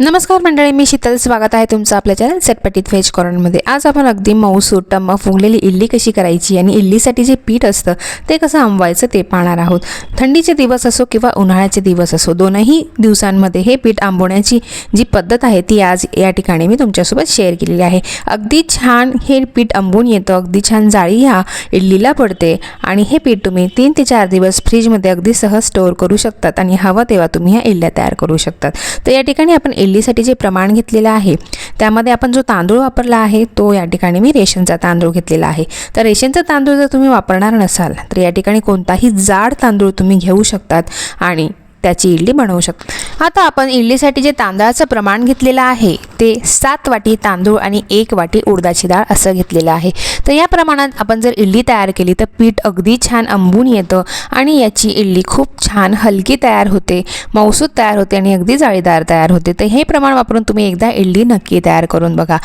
नमस्कार मंडळी मी शीतल. स्वागत आहे तुमचं आपल्या चॅनल चटपटीत व्हेज कॉर्नरमध्ये आज आपण अगदी मऊसूर टम्म फुगलेली इडली कशी करायची आणि इडलीसाठी जे पीठ असतं ते कसं आंबवायचं ते पाहणार आहोत. थंडीचे दिवस असो किंवा उन्हाळ्याचे दिवस असो दोनही दिवसांमध्ये हे पीठ आंबवण्याची जी पद्धत आहे ती आज या ठिकाणी मी तुमच्यासोबत शेअर केलेली आहे. अगदी छान हे पीठ आंबून येतं अगदी छान जाळी ह्या इडलीला पडते आणि हे पीठ तुम्ही तीन ते चार दिवस फ्रीजमध्ये अगदी सहज स्टोअर करू शकतात आणि हवं तेव्हा तुम्ही ह्या इडल्या तयार करू शकतात. तर या ठिकाणी आपण इडलीसाठी जे प्रमाण घेतलेलं आहे त्यामध्ये आपण जो तांदूळ वापरला आहे तो या ठिकाणी मी रेशनचा तांदूळ घेतलेला आहे. तर रेशनचा तांदूळ जर तुम्ही वापरणार नसाल तर या ठिकाणी कोणताही जाड तांदूळ तुम्ही घेऊ शकतात आणि त्याची इडली बनवू शकता. आता आपण इडलीसाठी जे तांदळाचं प्रमाण घेतलेलं आहे ते सात वाटी तांदूळ आणि एक वाटी उडदाची डाळ असं घेतलेलं आहे. तर या प्रमाणात आपण जर इडली तयार केली तर पीठ अगदी छान आंबून येतं आणि याची इडली खूप छान हलकी तयार होते मौसूद तयार होते आणि अगदी जाळीदार तयार होते. तर हे प्रमाण वापरून तुम्ही एकदा इडली नक्की तयार करून बघा.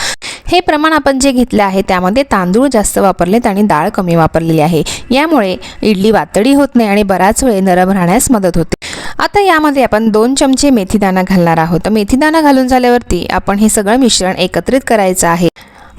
हे प्रमाण आपण जे घेतलं आहे त्यामध्ये तांदूळ जास्त वापरलेत आणि डाळ कमी वापरलेली आहे. यामुळे इडली वातडी होत नाही आणि बराच वेळ नरम राहण्यास मदत होते. आता यामध्ये आपण दोन चमचे मेथीदाणा घालणार आहोत. तर मेथीदाणा घालून झाल्यावरती आपण हे सगळं मिश्रण एकत्रित करायचं आहे.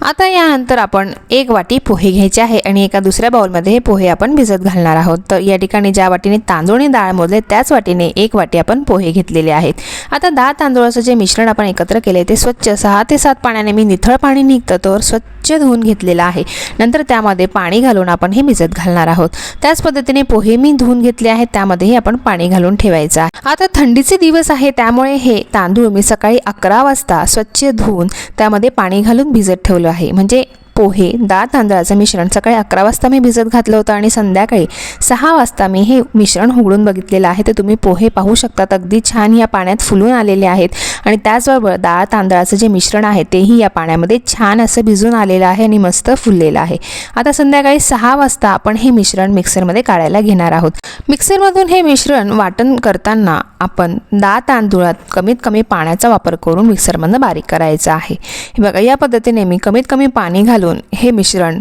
आता यानंतर आपण एक वाटी पोहे घ्यायचे आहे आणि एका दुसऱ्या बाउलमध्ये हे पोहे आपण भिजत घालणार आहोत. तर या ठिकाणी ज्या वाटीने तांदूळ आणि डाळ मोजले त्याच वाटीने एक वाटी आपण पोहे घेतलेले आहेत. आता दहा तांदूळाचं जे मिश्रण आपण एकत्र केले ते स्वच्छ सहा ते सात पाण्याने मी निथळ पाणी निघतं तर स्वच्छ धुवून घेतलेलं आहे. नंतर त्यामध्ये पाणी घालून आपण हे भिजत घालणार आहोत. त्याच पद्धतीने पोहे मी धुवून घेतले आहेत त्यामध्येही आपण पाणी घालून ठेवायचं आहे. आता थंडीचे दिवस आहे त्यामुळे हे तांदूळ मी सकाळी अकरा वाजता स्वच्छ धुवून त्यामध्ये पाणी घालून भिजत ठेवलं आहे. म्हणजे पोहे डाळ तांदळाचं मिश्रण सकाळी अकरा वाजता मी भिजत घातलं होतं आणि संध्याकाळी सहा वाजता मी हे मिश्रण उघडून बघितलेलं आहे. तर तुम्ही पोहे पाहू शकतात. अगदी छान या पाण्यात फुलून आलेले आहेत. आणि त्याचबरोबर डाळ तांदळाचं जे मिश्रण आहे तेही या पाण्यामध्ये छान असं भिजून आलेलं आहे आणि मस्त फुललेलं आहे. आता संध्याकाळी सहा वाजता आपण हे मिश्रण मिक्सरमध्ये काढायला घेणार आहोत. मिक्सरमधून हे मिश्रण वाटण करताना आपण डाळ तांदूळात कमीत कमी पाण्याचा वापर करून मिक्सरमधनं बारीक करायचं आहे. हे बघा या पद्धतीने मी कमीत कमी पाणी घालून हे मिश्रण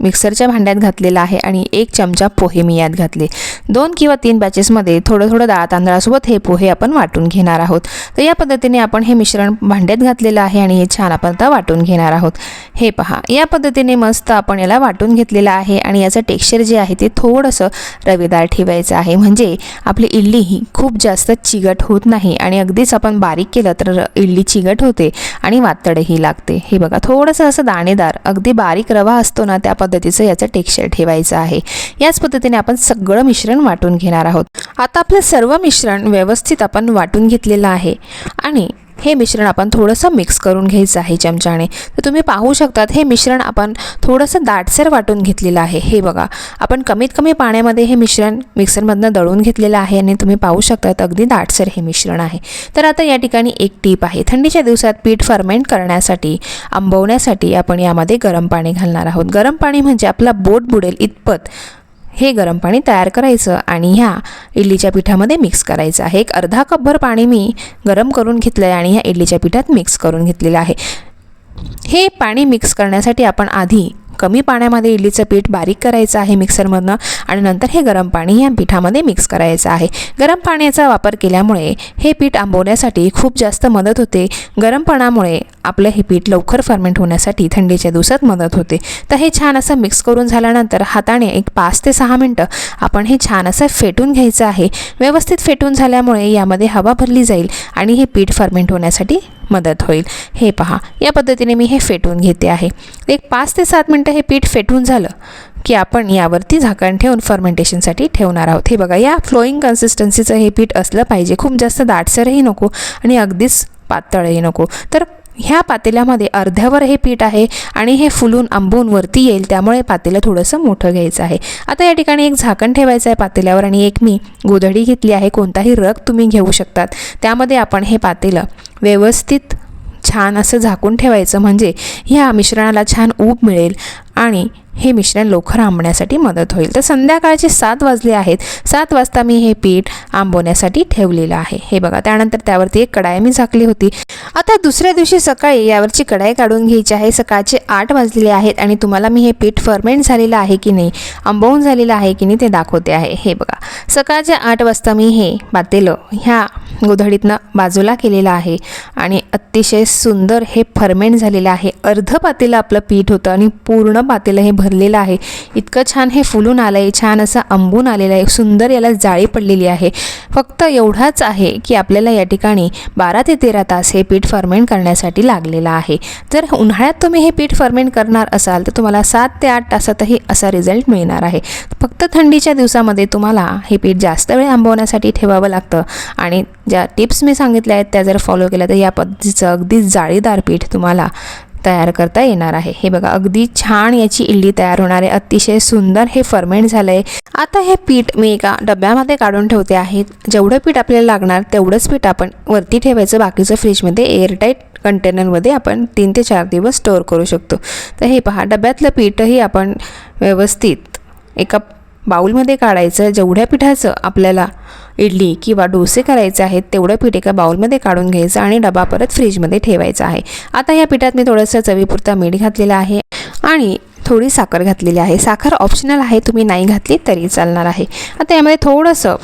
मिक्सरच्या भांड्यात घातलेला आहे आणि एक चमचा पोहे मी यात घातले. दोन किंवा तीन बॅचेसमध्ये थोडं थोडं डाळ तांदळासोबत हे पोहे आपण वाटून घेणार आहोत. तर या पद्धतीने आपण हे मिश्रण भांड्यात घातलेलं आहे आणि हे छान आपण आता वाटून घेणार आहोत. हे पहा या पद्धतीने मस्त आपण याला वाटून घेतलेलं आहे आणि याचं टेक्स्चर जे आहे ते थोडंसं रवेदार ठेवायचं आहे. म्हणजे आपली इडली ही खूप जास्त चिगट होत नाही आणि अगदीच आपण बारीक केलं तर इडली चिगट होते आणि वातडही लागते. हे बघा थोडंसं असं दाणेदार अगदी बारीक रवा असतो ना त्या पद्धतीचं याचं टेक्स्चर ठेवायचं आहे. याच पद्धतीने आपण सगळं मिश्रण वाटून घेणार आहोत. आता आपलं सर्व मिश्रण व्यवस्थित आपण वाटून घेतलेलं आहे. आणि हे मिश्रण आपण थोडंसं मिक्स करून घ्यायचं आहे चमच्याने. तर तुम्ही पाहू शकतात हे मिश्रण आपण थोडंसं दाटसर वाटून घेतलेलं आहे. हे बघा आपण कमीत कमी पाण्यामध्ये हे मिश्रण मिक्सरमधनं दळून घेतलेलं आहे आणि तुम्ही पाहू शकतात अगदी दाटसर हे मिश्रण आहे. तर आता या ठिकाणी एक टीप आहे. थंडीच्या दिवसात पीठ फर्मेंट करण्यासाठी आंबवण्यासाठी आपण यामध्ये गरम पाणी घालणार आहोत. गरम पाणी म्हणजे आपला बोट बुडेल इतपत. हे गरम पाणी तयार करायचं आणि ह्या इडलीच्या पिठामध्ये मिक्स करायचं आहे. एक अर्धा कपभर पाणी मी गरम करून घेतलं आहे आणि ह्या इडलीच्या पिठात मिक्स करून घेतलेलं आहे. हे पाणी मिक्स करण्यासाठी आपण आधी कमी पाण्यामध्ये इडलीचं पीठ बारीक करायचं आहे मिक्सरमधनं आणि नंतर हे गरम पाणी या पिठामध्ये मिक्स करायचं आहे. गरम पाण्याचा वापर केल्यामुळे हे पीठ आंबवण्यासाठी खूप जास्त मदत होते. गरमपणामुळे आपलं हे पीठ लवकर फर्मेंट होण्यासाठी थंडीच्या दिवसात मदत होते. तर हे छान असं मिक्स करून झाल्यानंतर हाताने एक पाच ते सहा मिनटं आपण हे छान असं फेटून घ्यायचं आहे. व्यवस्थित फेटून झाल्यामुळे यामध्ये हवा भरली जाईल आणि हे पीठ फर्मेंट होण्यासाठी मदत होईल. हे पहा या पद्धतीने मी हे फेटून घेते आहे. एक पाच ते सात मिनटं हे पीठ फेटून झालं की आपण यावरती झाकण ठेवून फर्मेंटेशनसाठी ठेवणार आहोत. हे बघा या फ्लोईंग कन्सिस्टन्सीचं हे पीठ असलं पाहिजे. खूप जास्त दाटसरही नको आणि अगदीच पातळही नको. तर ह्या पातेल्यामध्ये अर्ध्यावर हे पीठ आहे आणि हे फुलून आंबून वरती येईल त्यामुळे पातेलं थोडंसं मोठं घ्यायचं आहे. आता या ठिकाणी एक झाकण ठेवायचं आहे पातेल्यावर आणि एक मी गोधडी घेतली आहे. कोणताही रग तुम्ही घेऊ शकतात. त्यामध्ये आपण हे पातेलं व्यवस्थित छान असं झाकून ठेवायचं. म्हणजे ह्या मिश्रणाला छान ऊब मिळेल. आणि हे मिश्रण लवकर आंबण्यासाठी मदत होईल. तर संध्याकाळचे सात वाजले आहेत. सात वाजता मी हे पीठ आंबवण्यासाठी ठेवलेलं आहे. हे बघा त्यानंतर त्यावरती एक कढाई मी झाकली होती. आता दुसऱ्या दिवशी सकाळी यावरची कढाई काढून घ्यायची आहे. सकाळचे आठ वाजलेले आहेत आणि तुम्हाला मी हे पीठ फर्मेंट झालेलं आहे की नाही आंबवून झालेलं आहे की नाही ते दाखवते आहे. हे बघा सकाळच्या आठ वाजता मी हे पातेलं ह्या गोधडीतनं बाजूला केलेलं आहे आणि अतिशय सुंदर हे फर्मेंट झालेलं आहे. अर्ध पातेलं आपलं पीठ होतं आणि पूर्ण पातेलं हे भर भरलेलं आहे. इतकं छान हे फुलून आलं आहे छान असं आंबून आलेलं आहे सुंदर याला जाळी पडलेली आहे. फक्त एवढाच आहे की आपल्याला या ठिकाणी बारा ते तेरा तास हे पीठ फर्मेंट करण्यासाठी लागलेलं आहे. जर उन्हाळ्यात तुम्ही हे पीठ फर्मेंट करणार असाल तर तुम्हाला सात ते आठ तासातही असा रिझल्ट मिळणार आहे. फक्त थंडीच्या दिवसामध्ये तुम्हाला हे पीठ जास्त वेळ आंबवण्यासाठी ठेवावं लागतं. आणि ज्या टिप्स मी सांगितल्या आहेत त्या जर फॉलो केल्या तर या पद्धतीचं अगदी जाळीदार पीठ तुम्हाला तयार करता येणार आहे. हे बघा अगदी छान याची इडली तयार होणार आहे. अतिशय सुंदर हे फर्मेंट झालं आहे आता हे पीठ मी एका डब्यामध्ये काढून ठेवते आहे. जेवढं पीठ आपल्याला लागणार तेवढंच पीठ आपण वरती ठेवायचं. बाकीचं फ्रीजमध्ये एअरटाईट कंटेनरमध्ये आपण तीन ते चार दिवस स्टोअर करू शकतो. तर हे पहा डब्यातलं पीठही आपण व्यवस्थित एका बाऊलमध्ये काढायचं. जेवढ्या पिठाचं आपल्याला इडली किंवा डोसे करायचे आहेत तेवढं पीठ एका बाऊलमध्ये काढून घ्यायचं आणि डबा परत फ्रीजमध्ये ठेवायचा आहे. आता या पिठात मी थोडंसं चवीपुरता मीठ घातलेलं आहे आणि थोडी साखर घातलेली आहे. साखर ऑप्शनल आहे तुम्ही नाही घातली तरी चालणार आहे. आता यामध्ये थोडंसं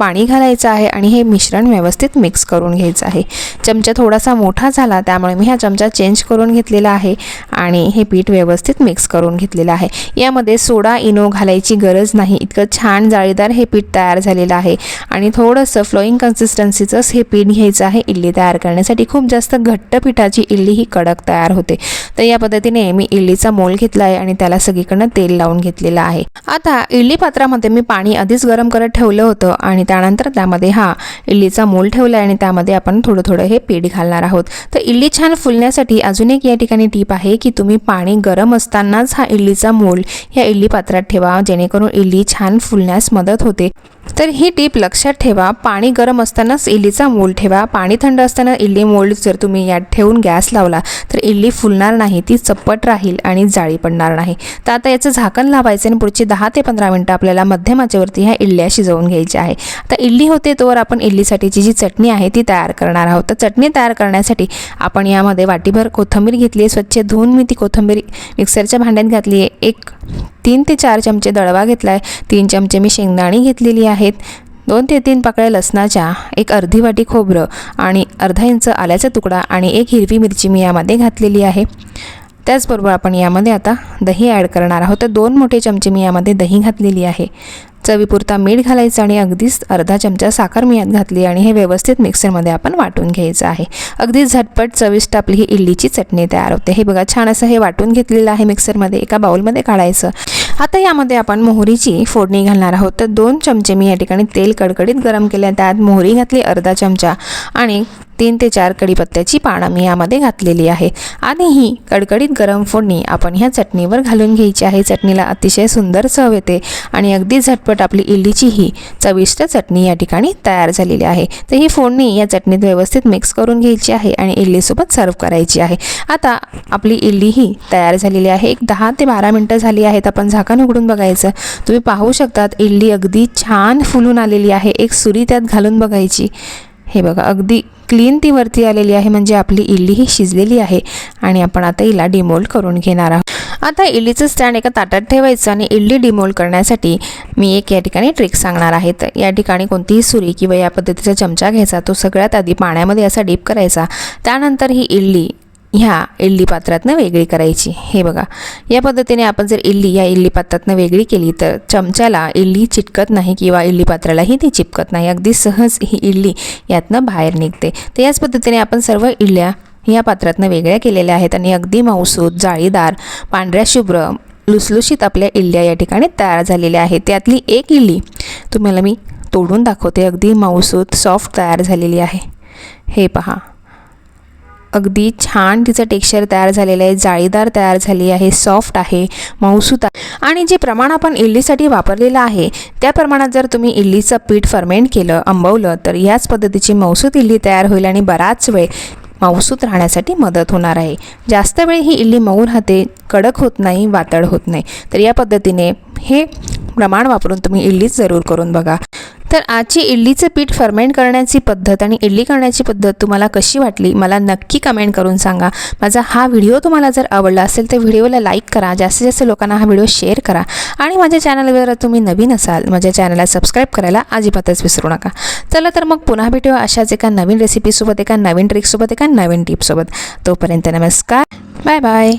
पाणी घालायचं आहे आणि हे मिश्रण व्यवस्थित मिक्स करून घ्यायचं आहे. चमचा थोडासा मोठा झाला त्यामुळे मी हा चमचा चेंज करून घेतलेला आहे आणि हे पीठ व्यवस्थित मिक्स करून घेतलेलं आहे. यामध्ये सोडा इनो घालायची गरज नाही. इतकं छान जाळीदार हे पीठ तयार झालेलं आहे आणि थोडंसं फ्लोईंग कन्सिस्टन्सीचंच हे पीठ घ्यायचं आहे. इडली तयार करण्यासाठी खूप जास्त घट्ट पिठाची इडली ही कडक तयार होते. तर या पद्धतीने मी इडलीचा मोल घेतला आहे आणि त्याला सगळीकडनं तेल लावून घेतलेलं आहे. आता इडली पात्रामध्ये मी पाणी आधीच गरम करत ठेवलं होतं आणि त्यानंतर त्यामध्ये हा इडलीचा मोल ठेवला आहे आणि त्यामध्ये आपण थोडं थोडं हे पीठ घालणार आहोत. तर इडली छान फुलण्यासाठी अजून एक या ठिकाणी टीप आहे की तुम्ही पाणी गरम असतानाच हा इडलीचा मोल या इडली पात्रात ठेवा जेणेकरून इडली छान फुलण्यास मदत होते. तर ही टीप लक्षात ठेवा. पाणी गरम असतानाच इडलीचा मोल ठेवा. पाणी थंड असताना इडली मोल्ड जर तुम्ही यात ठेवून गॅस लावला तर इडली फुलणार नाही. ती चप्पट राहील आणि जाळी पडणार नाही. तर आता याचं झाकण लावायचं आणि पुढची दहा ते पंधरा मिनटं आपल्याला मध्यमाच्यावरती ह्या इडल्या शिजवून घ्यायच्या आहे. आता इडली होते तोवर आपण इडलीसाठीची जी चटणी आहे ती तयार करणार आहोत. तर चटणी तयार करण्यासाठी आपण यामध्ये वाटीभर कोथिंबीर घेतली आहे. स्वच्छ धुवून मी ती कोथंबीर मिक्सरच्या भांड्यात घातली आहे. एक तीन ते चार चमचे दळवा घेतला आहे तीन चमचे मी शेंगदाणी घेतलेली आहेत. दोन ते तीन पाकळ्या लसणाच्या एक अर्धी वाटी खोबरं आणि अर्धा इंच आल्याचा तुकडा आणि एक हिरवी मिरची मी यामध्ये घातलेली आहे. त्याचबरोबर आपण यामध्ये आता दही ॲड करणार आहोत. तर दोन मोठे चमचे मी यामध्ये दही घातलेली आहे. चवीपुरता मीठ घालायचं आणि अगदीच अर्धा चमचा साखर मी यात घातली आणि हे व्यवस्थित मिक्सरमध्ये आपण वाटून घ्यायचं आहे. अगदी झटपट चविष्ट आपली ही इडलीची चटणी तयार होते. हे बघा छान असं हे वाटून घेतलेलं आहे मिक्सरमध्ये एका बाउलमध्ये काढायचं. आता यामध्ये आपण मोहरीची फोडणी घालणार आहोत. तर दोन चमचे मी या ठिकाणी तेल कडकडीत गरम केले त्यात मोहरी घातली अर्धा चमचा. आणि तीन ते चार कढीपत्त्याची पानं मी यामध्ये घातलेली आहे. आणि ही कडकडीत गरम फोडणी आपण ह्या चटणीवर घालून घ्यायची आहे. चटणीला अतिशय सुंदर चव येते आणि अगदी झटपट आपली इडलीची ही चविष्ट चटणी या ठिकाणी तयार झालेली आहे. तर ही फोडणी या चटणीत व्यवस्थित मिक्स करून घ्यायची आहे आणि इडलीसोबत सर्व करायची आहे. आता आपली इडली ही तयार झालेली आहे. एक दहा ते बारा मिनटं झाली आहेत आपण झाकण उघडून बघायचं. तुम्ही पाहू शकतात इडली अगदी छान फुलून आलेली आहे. एक सुरी त्यात घालून बघायची. हे बघा अगदी क्लीन ती वरती आलेली आहे म्हणजे आपली इडली ही शिजलेली आहे. आणि आपण आता हिला डिमोल्ड करून घेणार आहोत. आता इडलीचं स्टँड एका ताटात ठेवायचं आणि इडली डिमोल्ड करण्यासाठी मी एक या ठिकाणी ट्रिक सांगणार आहे. तर या ठिकाणी कोणतीही सुरी किंवा या पद्धतीचा चमचा घ्यायचा तो सगळ्यात आधी पाण्यामध्ये असा डीप करायचा. त्यानंतर ही इडली ह्या इडली पात्रातनं वेगळी करायची. हे बघा या पद्धतीने आपण जर इडली या इडली पात्रातनं वेगळी केली तर चमच्याला इडली चिटकत नाही किंवा इडली पात्रालाही ती चिपकत नाही. अगदी सहज ही इडली यातनं बाहेर निघते. तर याच पद्धतीने आपण सर्व इडल्या या पात्रातनं वेगळ्या केलेल्या आहेत आणि अगदी मऊसूत जाळीदार पांढऱ्या शुभ्र लुसलुशीत आपल्या इडल्या या ठिकाणी तयार झालेल्या आहेत. त्यातली एक इडली तुम्हाला मी तोडून दाखवते. अगदी मऊसूत सॉफ्ट तयार झालेली आहे. हे पहा. अगदी छान तिचं टेक्स्चर तयार झालेलं आहे जाळीदार तयार झाली आहे सॉफ्ट आहे मऊसूत आहे. आणि जे प्रमाण आपण इडलीसाठी वापरलेलं आहे त्या प्रमाणात जर तुम्ही इडलीचं पीठ फर्मेंट केलं आंबवलं तर याच पद्धतीची मऊसूत इडली तयार होईल आणि बराच वेळ मऊसूत राहण्यासाठी मदत होणार आहे. जास्त वेळ ही इडली मऊ राहते कडक होत नाही वातळ होत नाही. तर या पद्धतीने हे प्रमाण वापरून तुम्ही इडलीच जरूर करून बघा. तर आजची इडलीचं पीठ फर्मेंट करण्याची पद्धत आणि इडली करण्याची पद्धत तुम्हाला कशी वाटली मला नक्की कमेंट करून सांगा. माझा हा व्हिडिओ तुम्हाला जर आवडला असेल तर व्हिडिओला लाईक करा. जास्तीत जास्त लोकांना हा व्हिडिओ शेअर करा. आणि माझ्या चॅनलवर तुम्ही नवीन असाल माझ्या चॅनलला सबस्क्राईब करायला अजिबातच विसरू नका. चला तर मग पुन्हा भेटूया अशाच एका नवीन रेसिपीसोबत एका नवीन ट्रिकसोबत एका नवीन टिपसोबत तोपर्यंत नमस्कार. Bye bye